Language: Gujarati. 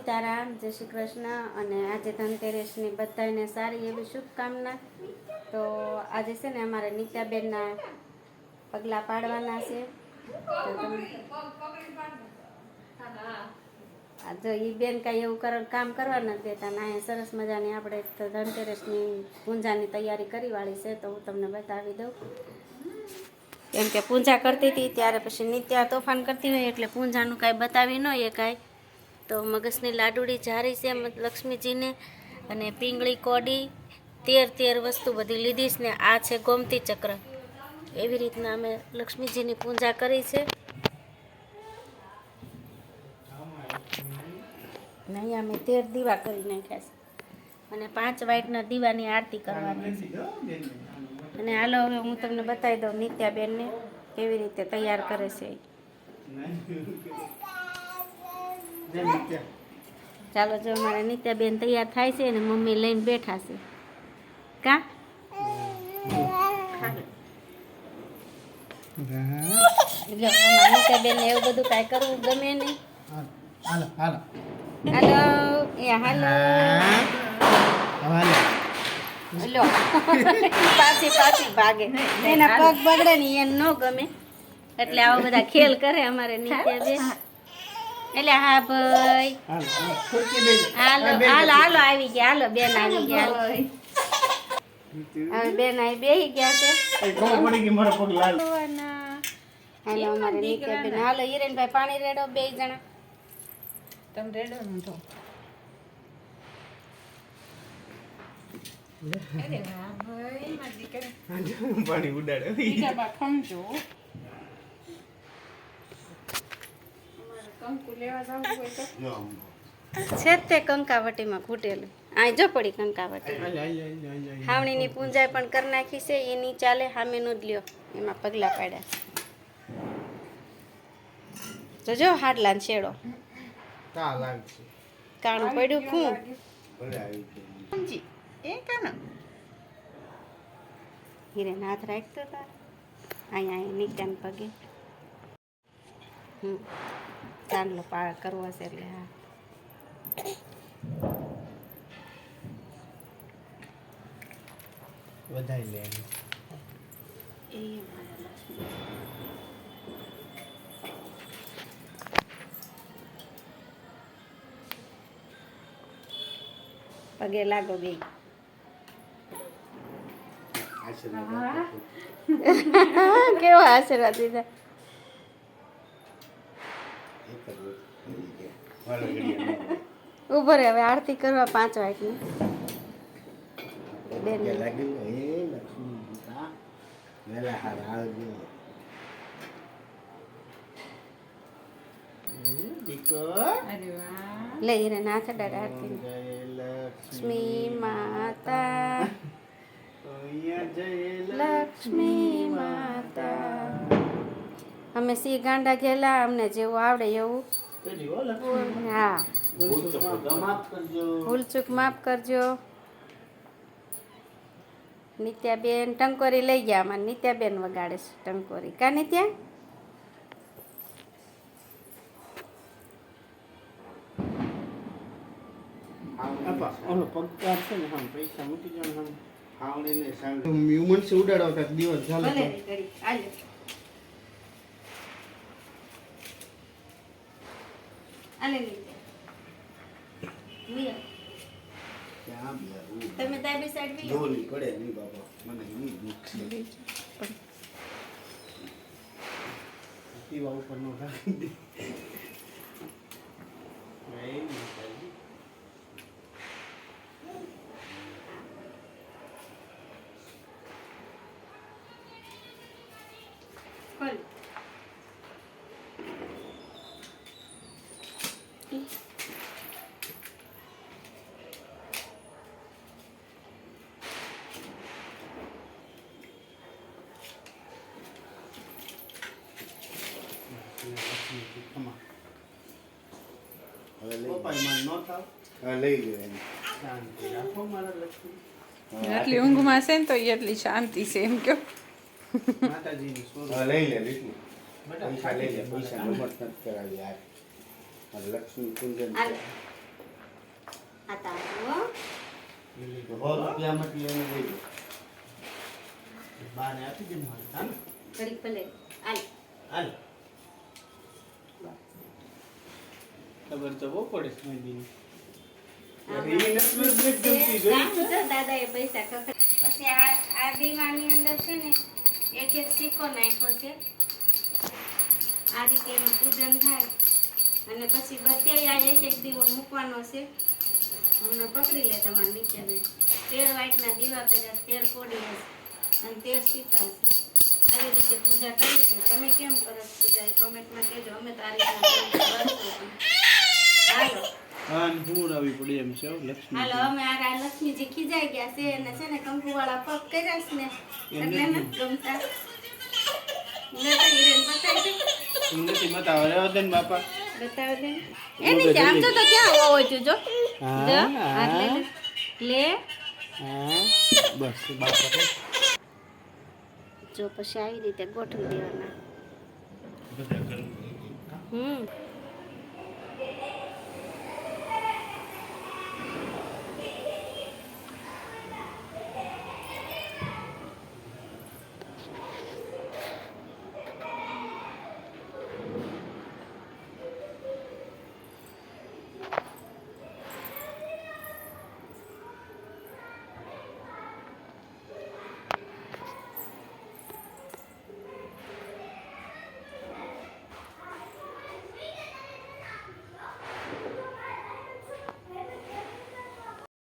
સીતારામ, જય શ્રી કૃષ્ણ અને આજે ધનતેરસની બધાને સારી એવી શુભકામના. તો આજે છે ને અમારે નીતાબેનના પગલાં પાડવાના છે. જો એ બેન કાંઈ એવું કામ કરવા નથી દેતા ના સરસ મજાની આપણે ધનતેરસની પૂજાની તૈયારી કરી વાળી છે, તો હું તમને બતાવી દઉં. કેમ કે પૂજા કરતી હતી ત્યારે પછી નિત્યા તોફાન કરતી હોય એટલે પૂજાનું કાંઈ બતાવી ન એ કાંઈ તો મગજની લાડુડી જારી છે લક્ષ્મીજીને અને પીંગળી કોડી, તેર તેર વસ્તુ બધી લીધી ને આ છે ગોમતી ચક્ર. એવી રીતના અમે લક્ષ્મીજીની પૂજા કરી છે. નહીં અમે તેર દીવા કરી નાખ્યા છે. અને પાંચ વાઇટના દીવાની આરતી કરવાની છે. અને હાલો હવે હું તમને બતાવી દઉં નિત્યાબેનને કેવી રીતે તૈયાર કરે છે. ચાલો જો મારા નિત્યાબેન તૈયાર થાય છે અને મમ્મી લઈને બેઠા છે. કા? જો એવું બધું કાંઈ કરવું ગમે નહીં. હાલો હાલો. હાલો એ હાલો. હાલો. લો. પાછી પાછી ભાગે. એના પગ બગડે ને એને ન ગમે. એટલે આવા બધા ખેલ કરે અમારે નિત્યાબેન. એટલે હા ભાઈ. હાલો હાલો હાલો હાલો આવી ગયા. હાલો બેન આવી ગયા. હાલો. હવે બેન આવી બેહી ગયા છે. ખબર પડી કે મારો પગ લાલ. હાલો અમારે નિત્યાબેન હાલો હિરેનભાઈ પાણી રેડો બે જણા. તમે રેડો ને તો. અરે વાહ ભાઈ. મારી દીકરી. પાણી ઉડાડે. કંકુ લેવા જવું હોય તો. છે તે કંકાવટીમાં ઘૂટેલું આ જો પડી કંકાવટી. હાવણીની પૂંજા પણ કરી નાખી છે એની ચાલે સામેનું જ લ્યો. એમાં પગલાં પાડ્યા. તો જો હાડલા છેડો તા કાણું પડ્યું ખું નાથ એ કાનો હિરેન હાથ રાખતો હતા અહીંયા અહીંયા નીચાને પગે. હમ. ચાંદલો પાળ કરવો છે એટલે હા વધાઈ લે એ મારા લક્ષ્મી. પગે લાગો બે આશીર્વાદ આપો. કેવો આશીર્વાદ દીધા એક જ વખત થઈ ગયા. હાલો ઘડીએ ન ઊભો રે હવે આરતી કરવા પાંચ વાગની બેન પગે લાગી લક્ષ્મી પિતા વેલા હાર આવજો. હે, દીકો અરે વાહ. લે હીરે નાથ આરતી. લક્ષ્મી માતા. લક્ષ્મી માતા. અમે સી ગાંડા ગયેલા અમને જેવું આવડે એવું. હો લક્ષ્મી હા. ભૂલચૂકમાં માફ કરજો. ભૂલચૂક માફ કરજો. નિત્યાબેન ટંકોરી લઈ ગયા અમારે નિત્યાબેન વગાડે છે ટંકોરી. કા નિત્યા? પૈસા મૂકી જાવ હમ હાવણીને સાંજ. હ્યુમન છે ઉડાડો કાંઈક દિવસ ચાલે ભલે તો. રે કરી આલે આલે નિત્યા લિયો. ક્યાં બેરું? તમે દાબી સાઈડ બી ડોલી પડે નહીં બાબા મને એની દુઃખ છે. પીવા ઉપર નો રાખી દે નહીં, નહીં. ખોલ ખમા. પપ્પાને માન ન થાવ? હા, લઈ લો એને. શાંતિ રાખો મારા લક્ષ્મી. હા, આટલી ઊંઘમાં છે ને તો એટલી શાંતિ છે એમ કયો લઈ લે લઈ લે પૈસા રમત નથી કરાવી યાર લક્ષ્મી કુંજન સો રૂપિયામાંથી એને લઈ લો બાને આપી દે મારે હા ને ઘડીક ભલે આલ હાલ ખબર તો બહુ પડે છે મેંદીની. આમાં એ નથી નથી ગમતી જોઈ ગામ જો દાદાએ પૈસા ખખડ પછી આ આ તો બહુ પડે ને એક એક સિક્કો નાખ્યો છે. આ રીતે એનું પૂજન થાય. અને પછી બધે આ એક એક દીવો મૂકવાનો છે. હમણાં પકડી લે તમારે નીચે ને તેર વાઇટના દીવા કર્યા તેર કોડી હશે. અને તેર સિક્કા હશે આવી રીતે પૂજા કરી છે. તમે કેમ કરો પૂજા એ કોમેન્ટમાં કહેજો. અમે તો આ રીતના કરીએ છીએ. બસ. હાલો. હા ને હું આવી પડી એમ છે લક્ષ્મી હાલો અમે આ લક્ષ્મીજી ખીજાઈ ગયા છે અને છે ને કંકુ વાળા પગ કર્યા છે ને એટલે નથી. ગમતા. નતા હિરેન બતાવી દે. એમ નથી બતાવો રહેવા બાપા. બતાવી દે આમ તો તો ક્યાં હોવો છે જો. હા, જો હાથ લે હા. લે. લે. હા. બસ બાપા જો પછી આવી રીતે ગોઠવી દેવાના. હમ.